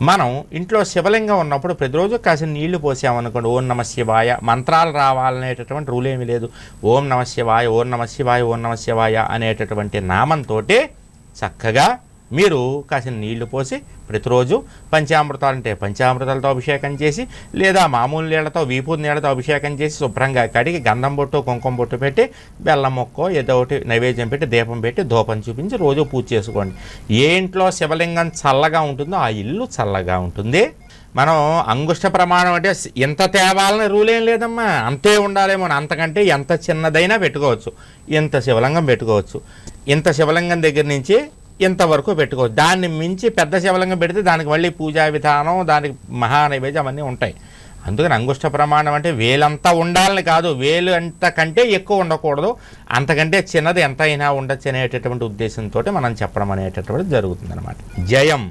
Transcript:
మనం ఇంట్లో శివలింగం ఉన్నప్పుడు ప్రతిరోజు కాసిన నీళ్ళు పోసామనుకోండి ఓం నమ శివాయ మంత్రాలు రావాలనేటటువంటి రూల్ ఏమీ లేదు. ఓం నమ శివాయ ఓం నమ శివాయ ఓం నమ శివాయ అనేటటువంటి నామంతో చక్కగా మీరు కాసిన నీళ్ళు పోసి ప్రతిరోజు పంచామృతాలు అంటే పంచామృతాలతో అభిషేకం చేసి లేదా మామూలు నీళ్ళతో వీపూది నీళ్ళతో అభిషేకం చేసి శుభ్రంగా కడిగి గంధం బొట్టు కుంకుమ బొట్టు పెట్టి బెల్లం మొక్కో ఏదో ఒకటి నైవేద్యం పెట్టి దీపం పెట్టి ధూపం చూపించి రోజు పూజ చేసుకోండి. ఏ ఇంట్లో శివలింగం చల్లగా ఉంటుందో ఆ ఇల్లు చల్లగా ఉంటుంది. మనం అంగుష్ట ప్రమాణం అంటే ఎంత తేవాలని రూల్ ఏం లేదమ్మా. అంతే ఉండాలేమో అంతకంటే ఎంత చిన్నదైనా పెట్టుకోవచ్చు. ఇంత శివలింగం పెట్టుకోవచ్చు. ఇంత శివలింగం దగ్గర నుంచి ఇంతవరకు పెట్టుకోవచ్చు. దాన్ని మించి పెద్ద శివలింగం పెడితే దానికి మళ్ళీ పూజా విధానం దానికి మహానైవేద్యం అన్నీ అవన్నీ ఉంటాయి. అందుకని అంగుష్ట ప్రమాణం అంటే వేలంతా ఉండాలని కాదు. వేలు అంత కంటే ఎక్కువ ఉండకూడదు. అంతకంటే చిన్నది ఎంత అయినా ఉండొచ్చు అనేటటువంటి ఉద్దేశంతో మనం చెప్పడం అనేటటువంటిది జరుగుతుంది జయం.